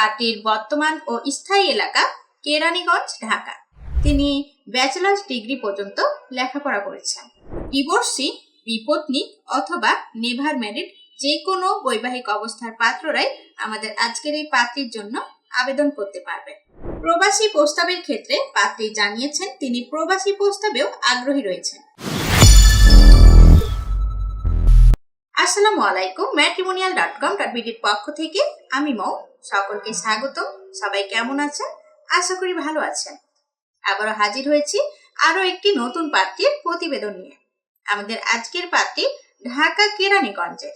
পার্টির বর্তমান ও স্থায়ী এলাকা কেরানীগঞ্জ, ঢাকা। তিনি ব্যাচেলার্স ডিগ্রি পর্যন্ত লেখাপড়া করেছেন। ডিভোর্সি বিপত্নী অথবা নেভার ম্যারিড যে কোনো বৈবাহিক অবস্থার পাত্ররাই আমাদের আজকের এই পাত্রীর জন্য আবেদন করতে পারবেন প্রবাসী প্রস্তাবের ক্ষেত্রে পাত্রী জানিয়েছেন তিনি প্রবাসী প্রস্তাবেও আগ্রহী রয়েছেন। আসসালামু আলাইকুম, ম্যাট্রিমোনিয়াল ডট কম ডট বিডির পক্ষ থেকে আমি মৌ সকলকে স্বাগত। সবাই কেমন আছেন? আশা করি ভালো আছেন। আবারও হাজির হয়েছি আরও একটি নতুন পাত্রীর প্রতিবেদন নিয়ে। আমাদের আজকের পাত্রী ঢাকা কেরানীগঞ্জের।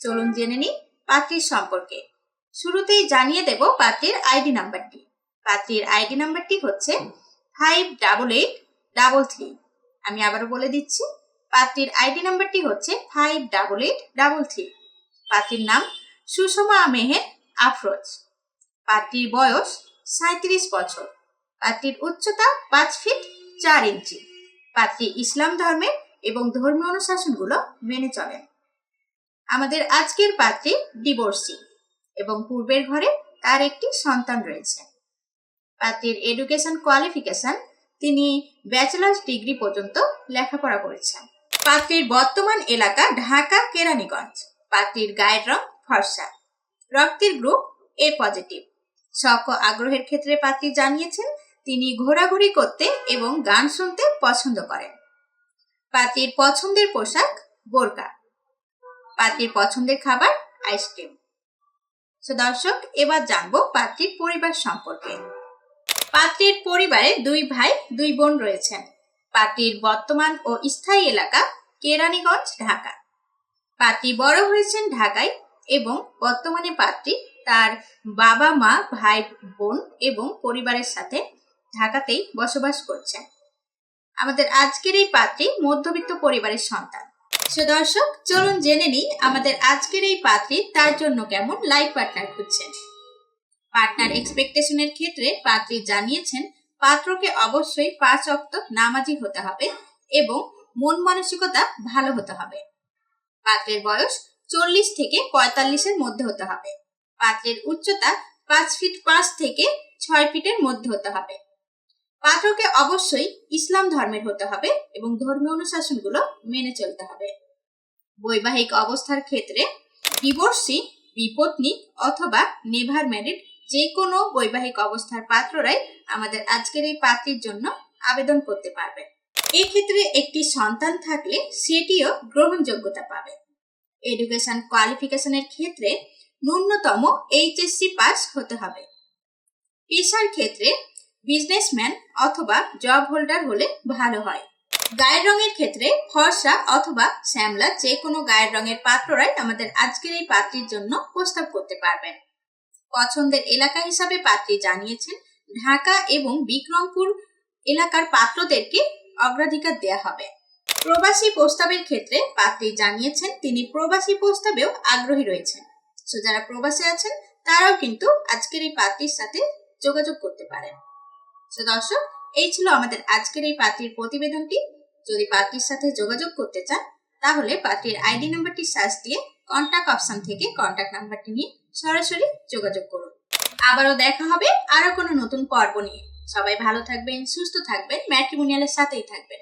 চলুন জেনে নিই পাত্রীর সম্পর্কে। শুরুতেই জানিয়ে দেব পাত্রীর আইডি নাম্বারটি। পাত্রীর আইডি নাম্বারটি হচ্ছে five double eight double three. আমি আবারও বলে দিচ্ছি পাত্রীর আইডি নাম্বারটি হচ্ছে five double eight double three. পাত্রীর নাম সুষমা মেহের আফরোজ। পাত্রীর বয়স সাঁত্রিশ বছর। পাত্রীর উচ্চতা পাঁচ ফিট চার ইঞ্চি। পাত্রী ইসলাম ধর্মের এবং ধর্মীয় অনুশাসনগুলো মেনে চলেন আমাদের আজকের পাত্রী ডিভোর্সি এবং পূর্বের ঘরে তার একটি সন্তান রয়েছে। পাত্রীর এডুকেশন কোয়ালিফিকেশন তিনি ব্যাচেলার্স ডিগ্রি পর্যন্ত লেখাপড়া করেছেন। পাত্রীর বর্তমান এলাকা ঢাকা কেরানীগঞ্জ পাত্রীর গায়ের রং ফর্সা। রক্তের গ্রুপ এ পজিটিভ। শখ ও আগ্রহের ক্ষেত্রে পাত্রী জানিয়েছেন, তিনি ঘোরাঘুরি করতে এবং গান শুনতে পছন্দ করেন। পাত্রীর পছন্দের পোশাক বোরকা। পাত্রীর পছন্দের খাবার আইসক্রিম। তো দর্শক, এবার জানব পাত্রীর পরিবার সম্পর্কে। পাত্রীর পরিবারে দুই ভাই, দুই বোন রয়েছেন। পাত্রীর বর্তমান ও স্থায়ী এলাকা কেরানীগঞ্জ, ঢাকা। পাত্রী বড় হয়েছেন ঢাকায় এবং বর্তমানে পাত্রী তার বাবা, মা, ভাই, বোন এবং পরিবারের সাথে ঢাকাতেই বসবাস করছেন। আমাদের আজকের এই পাত্রী মধ্যবিত্ত পরিবারের সন্তান। সো দর্শক, চলুন জেনে নিই আমাদের আজকের এই পাত্রী তার জন্য কেমন লাইফ পার্টনার খুঁজছেন। পার্টনার এক্সপেকটেশনের ক্ষেত্রে পাত্রী জানিয়েছেন, পাত্রকে অবশ্যই পাঁচ অক্ত নামাজি হতে হবে এবং মন মানসিকতা ভালো হতে হবে। পাত্রের বয়স চল্লিশ থেকে পঁয়তাল্লিশের মধ্যে হতে হবে। পাত্রের উচ্চতা পাঁচ ফিট পাঁচ থেকে ছয় ফিটের মধ্যে হতে হবে। পাত্রকে অবশ্যই ইসলাম ধর্মের হতে হবে এবং ধর্মীয় অনুশাসনগুলো মেনে চলতে হবে। বৈবাহিক অবস্থার ক্ষেত্রে ডিভোর্সি বিপত্নী অথবা নেভার ম্যারিড যে কোনো বৈবাহিক অবস্থার পাত্ররাই আমাদের আজকের এই পাত্রীর জন্য আবেদন করতে পারবে। এক্ষেত্রে একটি সন্তান থাকলে সেটিও গ্রহণযোগ্যতা পাবে। এডুকেশন কোয়ালিফিকেশনের ক্ষেত্রে ন্যূনতম এইচএসসি পাস হতে হবে। পেশার ক্ষেত্রে বিজনেসম্যান অথবা জব হোল্ডার হলে ভালো হয়। গায়ের রঙের ক্ষেত্রে ফর্সা অথবা শ্যামলা যে কোনো গায়ের রঙের পাত্ররাই আমাদের আজকের এই পাত্রীর জন্য প্রস্তাব করতে পারবেন। পছন্দের এলাকা হিসাবে পাত্রী জানিয়েছেন, ঢাকা এবং বিক্রমপুর এলাকার পাত্রদেরকে অগ্রাধিকার দেয়া হবে। প্রবাসী প্রস্তাবের ক্ষেত্রে পাত্রী জানিয়েছেন তিনি প্রবাসী প্রস্তাবেও আগ্রহী রয়েছেন। সো যারা প্রবাসে আছেন, তারাও কিন্তু আজকের এই পাত্রীর সাথে যোগাযোগ করতে পারেন। সো দর্শক, এই ছিল আমাদের আজকের এই পাত্রীর প্রতিবেদনটি। যদি পাত্রীর সাথে যোগাযোগ করতে চান, তাহলে পাত্রীর আইডি নাম্বারটি সার্চ দিয়ে কন্ট্যাক্ট অপশন থেকে কন্ট্যাক্ট নাম্বারটি নিয়ে সরাসরি যোগাযোগ করুন। আবারও দেখা হবে আরও কোনো নতুন পর্ব নিয়ে। সবাই ভালো থাকবেন, সুস্থ থাকবেন, ম্যাট্রিমোনিয়ালের সাথেই থাকবেন।